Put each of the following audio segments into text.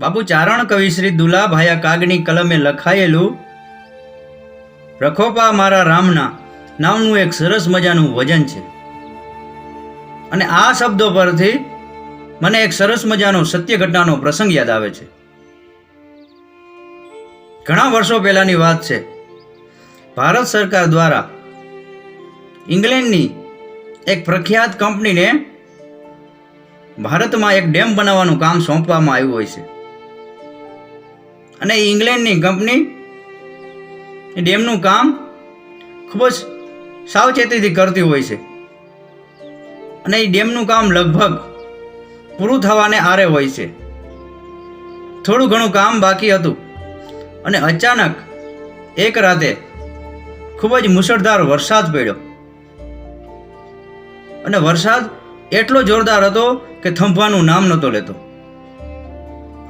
બાપુ ચારણ કવિ શ્રી દુલાભાયા કાગની કલમે લખાયેલું, રખોપા મારા રામના નામનું એક સરસ મજાનું વજન છે. અને આ શબ્દો પરથી મને એક સરસ મજાનો સત્ય ઘટનાનો પ્રસંગ યાદ આવે છે. ઘણા વર્ષો પહેલાંની વાત છે. ભારત સરકાર દ્વારા ઇંગ્લેન્ડની એક પ્રખ્યાત કંપનીને ભારતમાં એક ડેમ બનાવવાનું કામ સોંપવામાં આવ્યું હોય છે. અને ઇંગ્લેન્ડની કંપની ડેમનું કામ ખૂબ જ સાવચેતીથી કરતી હોય છે. અને એ ડેમનું કામ લગભગ પૂરું થવાને આરે હોય છે. થોડું ઘણું કામ બાકી હતું અને અચાનક એક રાતે ખૂબ જ મુશળધાર વરસાદ પડ્યો. અને વરસાદ એટલો જોરદાર હતો કે થંભવાનું નામ નહોતો લેતો.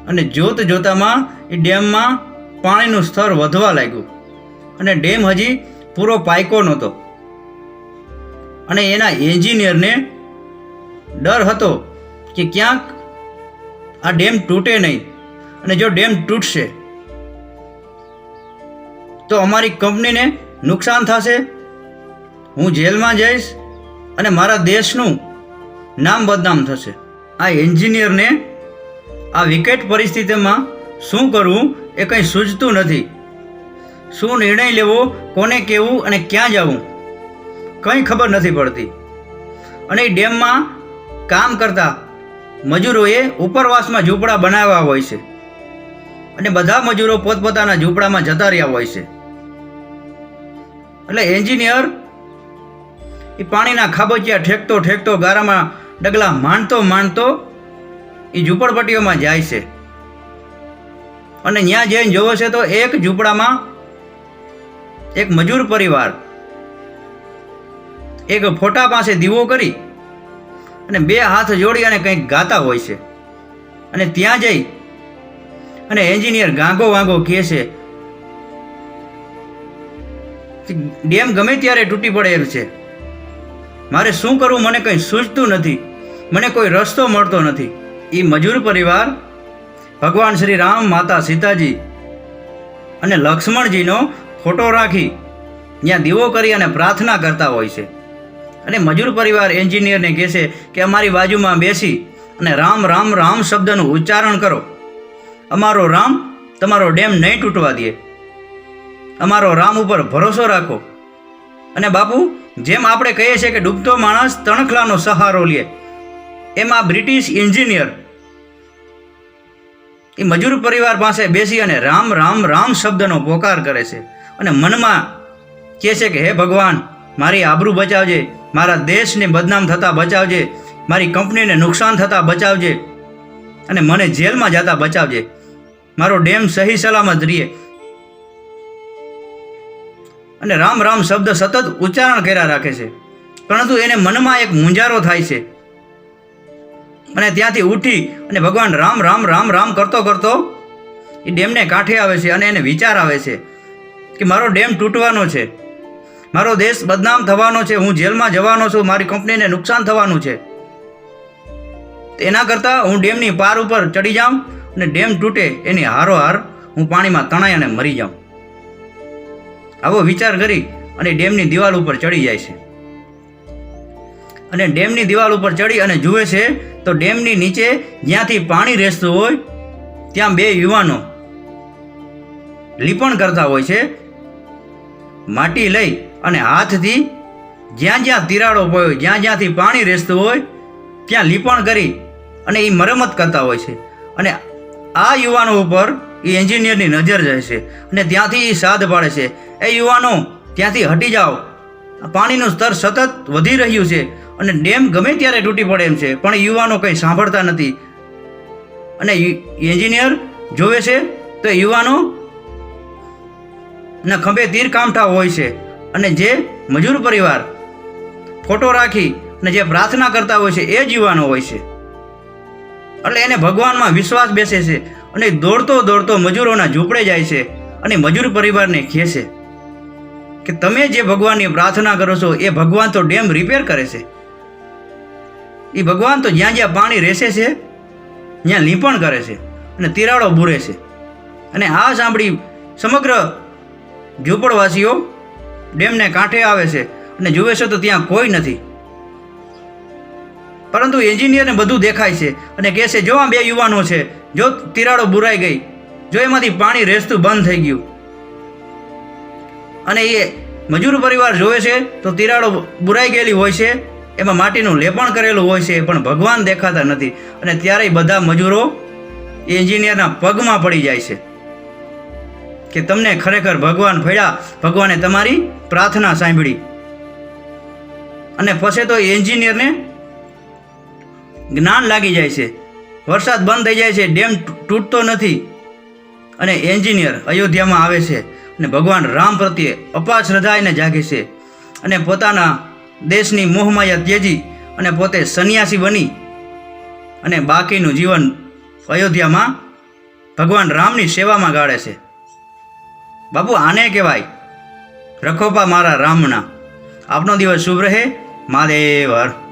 અને જોત જોતામાં એ ડેમમાં પાણીનું સ્તર વધવા લાગ્યું. અને ડેમ હજી પૂરો પાયકો નહોતો. અને એના એન્જિનિયરને ડર હતો કે ક્યાંક આ ડેમ તૂટે નહીં. અને જો ડેમ તૂટશે, તો અમારી કંપનીને નુકસાન થશે. હું જેલમાં જઈશ અને મારા દેશનું નામ બદનામ થશે. આ એન્જિનિયરને આ વિકેટ પરિસ્થિતિમાં શું કરવું એ કંઈ સૂઝતું નથી. શું નિર્ણય લેવો, કોને કહેવું અને ક્યાં જવું, કંઈ ખબર નથી પડતી. અને ડેમમાં કામ કરતા મજૂરોએ ઉપરવાસમાં ઝૂંપડા બનાવ્યા હોય છે. અને બધા મજૂરો પોતપોતાના ઝૂંપડામાં જતા રહ્યા હોય છે. એટલે એન્જિનિયર એ પાણીના ખાબોચિયા ઠેકતો ઠેકતો ગારામાં ડગલા માંડતો માંડતો એ ઝૂંપડપટ્ટીઓમાં જાય છે. અને ત્યાં જઈને જોવો છે તો એક ઝૂંપડામાં એક મજૂર પરિવાર એક ફોટા પાસે દીવો કરી અને બે હાથ જોડી અને કંઈક ગાતા હોય છે. અને ત્યાં જઈ અને એન્જિનિયર ગાંગો વાંગો કહે છે ડેમ ગમે ત્યારે તૂટી પડે એમ છે. મારે શું કરવું? મને કંઈ સૂઝતું નથી. મને કોઈ રસ્તો મળતો નથી. એ મજૂર પરિવાર, ભગવાન શ્રી રામ માતા સીતાજી અને લક્ષ્મણજીનો ફોટો રાખી ત્યાં દીવો કરી અને પ્રાર્થના કરતા હોય છે. અને મજૂર પરિવાર એન્જિનિયરને કહે છે કે અમારી બાજુમાં બેસી અને રામ રામ રામ શબ્દનું ઉચ્ચારણ કરો. અમારો રામ તમારો ડેમ નહીં તૂટવા દે. અમારો રામ ઉપર ભરોસો રાખો. અને બાપુ, જેમ આપણે કહીએ છીએ કે ડૂબતો માણસ તણખલાનો સહારો લે, એમાં બ્રિટિશ એન્જિનિયર એ મજૂર પરિવાર પાસે બેસી અને રામ રામ રામ શબ્દનો પોકાર કરે છે. અને મનમાં કહે છે કે, હે ભગવાન, મારી આબરૂ બચાવજે, મારા દેશને બદનામ થતાં બચાવજે, મારી કંપનીને નુકસાન થતાં બચાવજે અને મને જેલમાં જતા બચાવજે. મારો ડેમ સહી સલામત રહીએ. અને રામ રામ શબ્દ સતત ઉચ્ચારણ કર્યા રાખે છે. પરંતુ એને મનમાં એક મુંજારો થાય છે. અને ત્યાંથી ઉઠી અને ભગવાન રામ રામ રામ રામ કરતો કરતો એ ડેમને કાંઠે આવે છે અને એને વિચાર આવે છે કે મારો ડેમ તૂટવાનો છે. મારો દેશ બદનામ થવાનો છે. હું જેલમાં જવાનો છું. મારી કંપનીને નુકસાન થવાનું છે. એના કરતાં હું ડેમની પાર ઉપર ચડી જાઉં અને ડેમ તૂટે એની હારોહાર હું પાણીમાં તણાઈ અને મરી જાઉં. આવો વિચાર કરી અને ડેમની દિવાલ ઉપર ચડી જાય છે. અને ડેમની દિવાલ ઉપર ચડી અને જુએ છે તો ડેમની નીચે જ્યાંથી પાણી રહેતું હોય, ત્યાં બે યુવાનો લીપણ કરતા હોય છે. માટી લઈ અને હાથથી જ્યાં જ્યાં તિરાડો પડ્યો જ્યાં જ્યાંથી પાણી રહેતું હોય, ત્યાં લીપણ કરી અને એ મરમત કરતા હોય છે. અને આ યુવાનો ઉપર એ એન્જિનિયરની નજર જાય છે અને ત્યાંથી એ સાદ પાડે છે. એ યુવાનો ત્યાંથી હટી જાઓ. પાણીનું સ્તર સતત વધી રહ્યું છે. અને ડેમ ગમે ત્યારે તૂટી પડે એમ છે, પણ યુવાનો કંઈ સાંભળતા નથી. અને એન્જિનિયર જોવે છે તો યુવાનો ના ખંભે તીર કામઠા હોય છે. અને જે મજૂર પરિવાર ફોટો રાખી અને જે પ્રાર્થના કરતા હોય છે, એ જ યુવાનો હોય છે. એટલે એને ભગવાનમાં વિશ્વાસ બેસે છે અને દોડતો દોડતો મજૂરોના ઝૂંપડે જાય છે અને મજૂર પરિવારને કહે છે કે તમે જે ભગવાનની પ્રાર્થના કરો છો, એ ભગવાન તો ડેમ રિપેર કરે છે. એ ભગવાન તો જ્યાં જ્યાં પાણી રહેશે છે, ત્યાં લીંપણ કરે છે અને તિરાડો બુરે છે. અને આ સાંભળી સમગ્ર ઝૂંપડવાસીઓ ડેમને કાંઠે આવે છે અને જુએ છે તો ત્યાં કોઈ નથી. પરંતુ એન્જિનિયરને બધું દેખાય છે અને કહે છે, જો આ બે યુવાનો છે, જો તિરાડો બુરાઈ ગઈ, જો એમાંથી પાણી રેસતું બંધ થઈ ગયું. અને એ મજૂર પરિવાર જોવે છે તો તિરાડો બુરાઈ ગયેલી હોય છે એમાં માટીનું લેપણ કરેલું હોય છે, પણ ભગવાન દેખાતા નથી. અને ત્યારે બધા મજૂરો એન્જિનિયરના પગમાં પડી જાય છે. કે તમને ખરેખર ભગવાન ફળ્યા ભગવાને તમારી પ્રાર્થના સાંભળી. અને પછી તો એન્જિનિયરને જ્ઞાન લાગી જાય છે. વરસાદ બંધ થઈ જાય છે, ડેમ તૂટતો નથી. અને એન્જિનિયર અયોધ્યામાં આવે છે. અને ભગવાન રામ પ્રત્યે અપાર શ્રદ્ધા એને જાગે છે. અને પોતાના દેશની મોહમાયા ત્યજી અને પોતે સંન્યાસી બની અને બાકીનું જીવન અયોધ્યામાં ભગવાન રામની સેવામાં ગાળે છે. બાપુ, આને કહેવાય, રખોપા મારા રામના. આપનો દિવસ શુભ રહે, મહાદેવ. હર